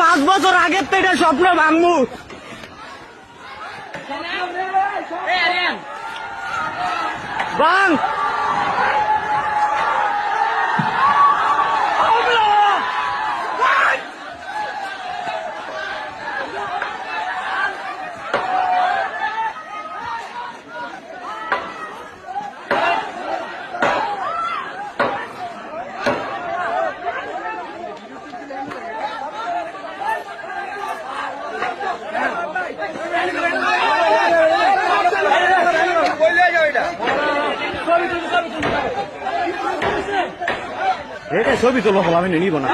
পাঁচ বছর আগের থেকে এটা স্বপ্ন ভাঙবো। বাং এটা ছবি তোলো হল আমি নিব না